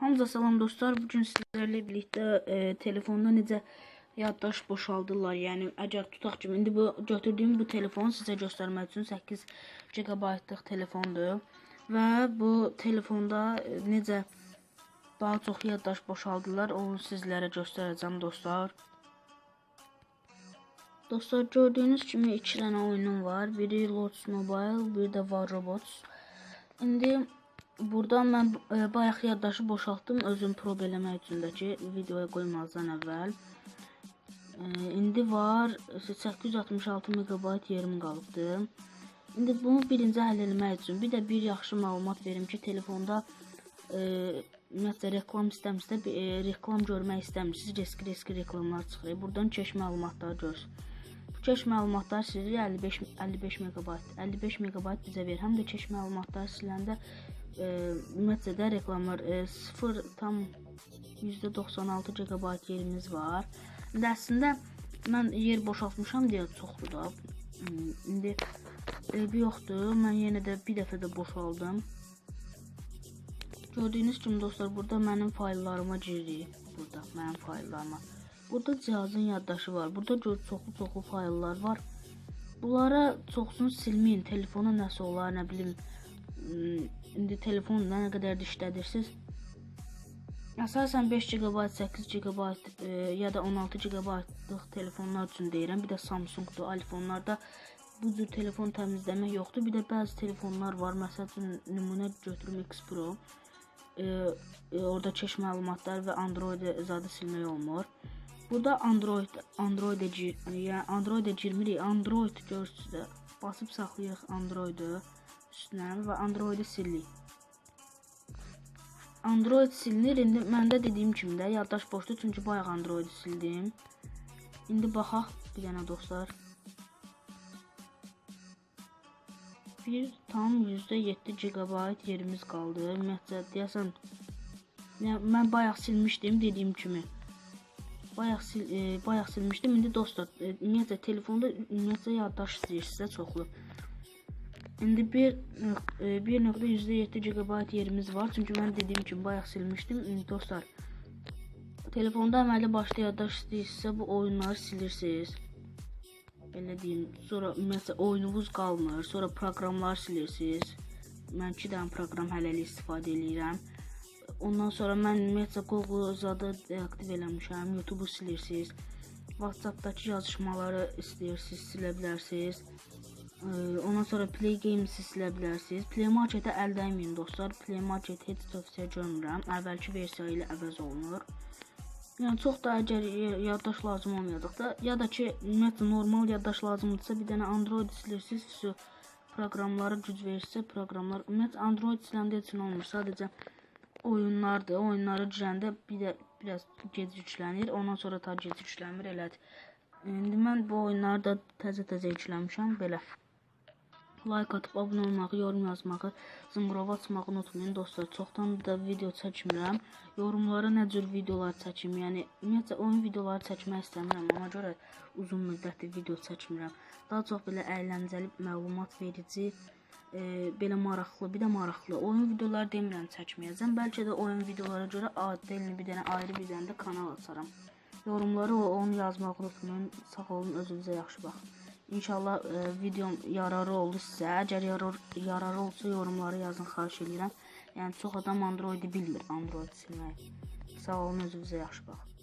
Hamza salam dostlar. Bugün sizlerle birlikte e, telefonda necə yaddaş boşaldırlar. Yəni əgər tutaq ki, indi bu götürdüyüm bu telefon sizə göstərmək üçün 8 GB-lıq telefondur və bu telefonda e, necə daha çox yaddaş boşaldırlar, onu sizlərə göstərəcəm dostlar. Dostlar gördüğünüz kimi iki tane oyunum var. Biri Lots Mobile, bir de War Robots. İndi buradan ben e, bayaq yaddaşı boşaltdım özüm prob eləmək üçün də ki, videoya qoymazdan əvvəl. E, indi var 866 MB yerim qalıbdı. İndi bunu birinci həll etmək üçün bir də bir yaxşı məlumat verim ki, telefonda e, ümumiyyətlə reklam istəmirsə, e, reklam görmək istəmirsiniz, risk-risk reklamlar çıxır. Buradan keş məlumatları görürsünüz. Bu keş məlumatlar sizi 55 55 MB 55 MB bizə verir. Həm də keş məlumatlar siləndə e, də reklamlar e, 0 tam %96 GB yerimiz var. İndi əslində mən yer boşaltmışam deyə çoxdur da. Hmm, İndi eybi yoxdur. Mən yenə də bir dəfə də boşaldım. Gördüyünüz kimi dostlar burada mənim fayllarıma giririk. Burada mənim fayllarıma. Burada cihazın yaddaşı var. Burada gör çoxlu çoxlu fayllar var. Bunlara çoxsunu silməyin. Telefona nəsə olar, nə bilim. İndi telefonla nə qədər də işlədirsiniz. Əsasən 5 GB, 8 GB e, ya da 16 GB-lıq telefonlar üçün deyirəm. Bir də Samsung-dur, iPhone-larda bu cür telefon təmizləmək yoxdur. Bir də bəzi telefonlar var. Məsəl üçün nümunə götürüm X Pro. E, e, orada keş məlumatlar və Android zadı silmək olmur. Burada Android Android yəni Android girmirik. Android görürsüz də basıb saxlayırıq Android-ı üstünə və Android-i silirik. Android silinir. İndi məndə dediyim kimi də yaddaş boşdur çünki bayaq Android-i sildim. İndi baxaq bir dənə dostlar. Bir tam %7 GB yerimiz qaldı. Ümumiyyətlə deyəsən mən bayaq silmişdim dediyim kimi. Bayaq sil, e, bayaq silmişdim. İndi dostlar, e, ümumiyyətlə telefonda ümumiyyətlə yaddaş istəyirsinizsə çoxlu. İndi bir e, 1.7 GB yerimiz var. Çünki mən dediyim kimi bayaq silmişdim. Dostlar, telefonda əməlli başlı yaddaş istəyirsinizsə bu oyunları silirsiniz. Belə deyim. Sonra ümumiyyətlə oyununuz qalmır. Sonra proqramlar silirsiniz. Mən 2 dənə proqram hələlik istifadə edirəm. Ondan sonra mən ümumiyyətlə Google zadı deaktiv eləmişəm. YouTube-u silirsiniz. WhatsApp-dakı yazışmaları istəyirsiniz, silə bilərsiniz. Ee, ondan sonra Play Games'i silə. Play Market-ə əl dəyməyin dostlar. Play Market heç tövsiyə görmürəm. Əvvəlki versiya ilə əvəz olunur. Yəni çox da əgər yaddaş lazım olmayacaqda, ya da ki, ümumiyyətlə normal yaddaş lazımdırsa, bir dənə Android silirsiniz, vəsə proqramlara güc verirsə, proqramlar ümumiyyətlə Android siləndə heç nə olmur. Sadəcə oyunlardır. Oyunlara girəndə bir də biraz gec yüklənir, ondan sonra ta gec yüklənmir elədir. İndi mən bu oyunları da təzə-təzə yükləmişəm belə. Like atıb abunə olmağı, yorum yazmağı, zınqrova açmağı unutmayın dostlar. Çoxdan da video çəkmirəm. Yorumlara nə cür videolar çəkim, yəni ümumiyyətlə oyun videoları çəkmək istəmirəm. Ona görə uzun müddətli video çəkmirəm. Daha çox belə əyləncəli, məlumat verici, e, belə maraqlı, bir də maraqlı oyun videoları demirəm çəkməyəcəm. Bəlkə də oyun videolara görə adlı bir dənə ayrı bir dənə də kanal açaram. Yorumları onu yazmağı unutmayın. Sağ olun, özünüzə yaxşı baxın. İnşallah e, videom yararlı oldu sizə. Əgər yarar, yararlı olsa yorumlara yazın, xahiş edirəm. Yəni çox adam Android-i bilmir, Android silməyi. Sağ olun, özünüzə yaxşı baxın.